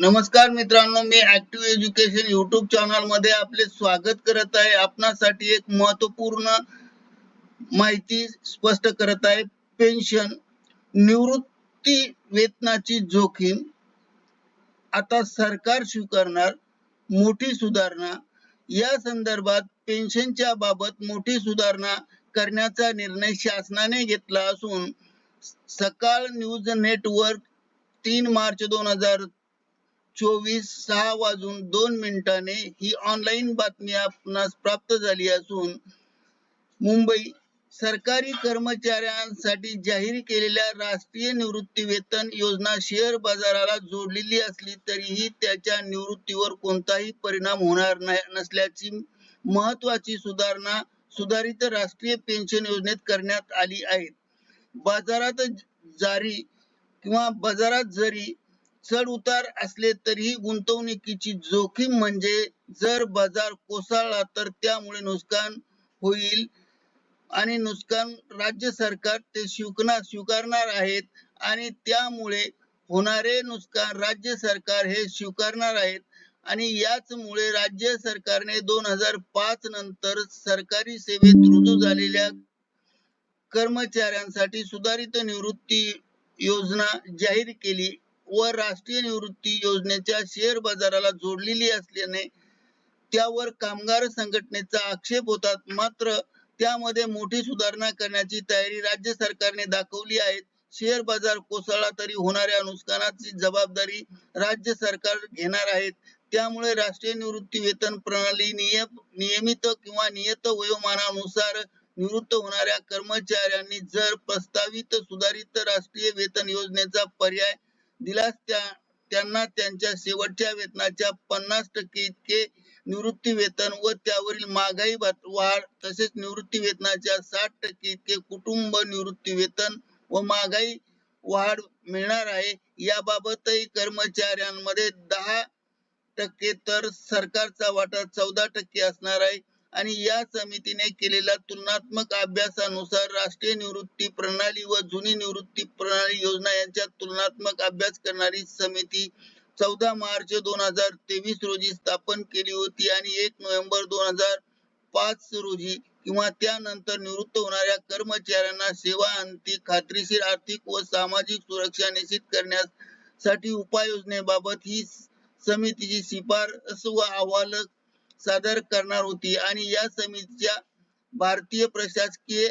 नमस्कार मित्रांनो मी ऍक्टिव्ह एज्युकेशन युट्यूब चॅनलमध्ये आपले स्वागत करत आहे. आपणासाठी एक महत्त्वपूर्ण माहिती स्पष्ट करत आहे. पेन्शन निवृत्ती वेतनाची जोखीम. आता सरकार स्वीकारणार मोठी सुधारणा. या संदर्भात पेन्शनच्या बाबत मोठी सुधारणा करण्याचा निर्णय शासनाने घेतला असून सकाळ न्यूज नेटवर्क तीन मार्च दोन हजार चोवीस सहा वाजून दोन मिनिटाने ही ऑनलाईन बातमी आपणास प्राप्त झाली असून मुंबई सरकारी कर्मचाऱ्यांसाठी जाहीर केलेल्या राष्ट्रीय निवृत्ती वेतन योजना शेअर बाजाराला जोडलेली असली तरीही त्याच्या निवृत्तीवर कोणताही परिणाम होणार नसल्याची महत्वाची सुधारणा सुधारित राष्ट्रीय पेन्शन योजनेत करण्यात आली आहे. बाजारात जारी किंवा बाजारात जरी चढ उतार असले तरीही गुंतवणुकीची जोखीम म्हणजे जर बाजार कोसळला तर त्यामुळे नुकसान होईल आणि नुकसान राज्य सरकार ते स्वीकणार स्वीकारणार आहेत आणि त्यामुळे होणारे नुकसान राज्य सरकार हे स्वीकारणार आहेत आणि याचमुळे राज्य सरकारने दोन हजार पाच नंतर सरकारी सेवेत रुजू झालेल्या कर्मचाऱ्यांसाठी सुधारित निवृत्ती योजना जाहीर केली. व राष्ट्रीय निवृत्ती योजनेच्या शेअर बाजाराला जोडलेली असल्याने त्यावर कामगार संघटनेचा आक्षेप होता. मात्र त्यामध्ये मोठी सुधारणा करण्याची तयारी राज्य सरकारने दाखवली आहे. शेअर बाजार कोसळला तरी होणाऱ्या नुकसानाची जबाबदारी राज्य सरकार घेणार आहेत त्यामुळे राष्ट्रीय निवृत्ती वेतन प्रणाली नियम नियमित किंवा नियत वयोमानानुसार निवृत्त होणाऱ्या कर्मचाऱ्यांनी जर प्रस्तावित सुधारित राष्ट्रीय वेतन योजनेचा पर्याय दिलास त्या त्यांना त्यांच्या शेवटच्या वेतनाच्या पन्नास टक्के इतके निवृत्ती वेतन व त्यावरील महागाई वाढ तसेच निवृत्ती वेतनाच्या साठ टक्के इतके कुटुंब निवृत्ती वेतन व महागाई वाढ मिळणार आहे. याबाबतही कर्मचाऱ्यांमध्ये दहा टक्के तर सरकारचा वाटा चौदा टक्के असणार आहे. आणि या समितीने केलेल्या तुलनात्मक अभ्यासानुसार राष्ट्रीय निवृत्ती प्रणाली व जुनी निवृत्ती प्रणाली योजना यांच्या तुलनात्मक अभ्यास करणारी समिती चौदा मार्च दोन हजार तेवीस रोजी स्थापन केली होती आणि एक नोव्हेंबर दोन हजार पाच रोजी किंवा त्यानंतर निवृत्त होणाऱ्या कर्मचाऱ्यांना सेवा अंती खात्रीशीर आर्थिक व सामाजिक सुरक्षा निश्चित करण्यासाठी उपाययोजनेबाबत ही समितीची शिफारस व अहवाल सादर करणार होती. आणि या समितीच्या भारतीय प्रशासकीय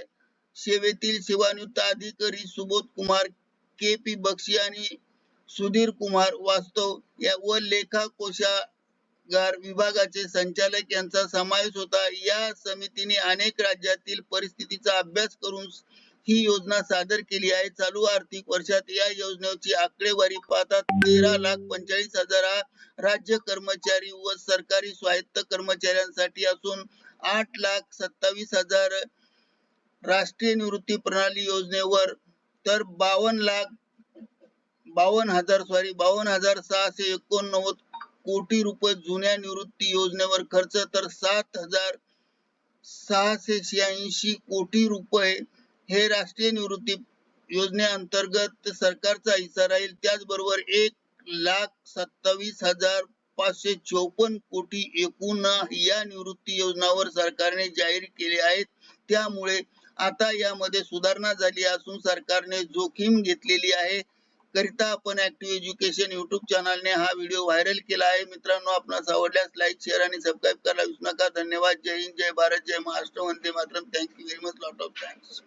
सेवेतील सेवानिवृत्त अधिकारी सुबोध कुमार के पी बक्षी आणि सुधीर कुमार वास्तव या व लेखा कोशागार विभागाचे संचालक यांचा समावेश होता. या समितीने अनेक राज्यातील परिस्थितीचा अभ्यास करून ही योजना सादर केली आहे. चालू आर्थिक वर्षात या योजनेची आकडेवारी पाहता तेरा लाख पंचेचाळीस हजार राज्य कर्मचारी व सरकारी स्वायत्त कर्मचाऱ्यांसाठी असून आठ लाख सत्तावीस हजार राष्ट्रीय निवृत्ती प्रणाली योजनेवर तर बावन लाख बावन हजार सॉरी बावन हजार सहाशे एकोणनव्वद कोटी रुपये जुन्या निवृत्ती योजनेवर खर्च तर सात हजार सहाशे शहाऐंशी कोटी रुपये हे राष्ट्रीय निवृत्ती योजनेअंतर्गत सरकारचा हिस्सा राहील. त्याचबरोबर एक लाख सत्तावीस हजार पाचशे चौपन्न कोटी एकूण या निवृत्ती योजनावर सरकारने जाहीर केले आहेत. त्यामुळे आता यामध्ये सुधारणा झाली असून सरकारने जोखीम घेतलेली आहे. करिता आपण ऍक्टिव्ह एज्युकेशन युट्यूब चॅनलने हा व्हिडिओ व्हायरल केला आहे. मित्रांनो आपणास आवडल्यास लाईक शेअर आणि सबस्क्राईब करायला विसरू नका. धन्यवाद. जय हिंद जय भारत जय Maharashtra. Vande Mataram. Thank you very much lot of thanks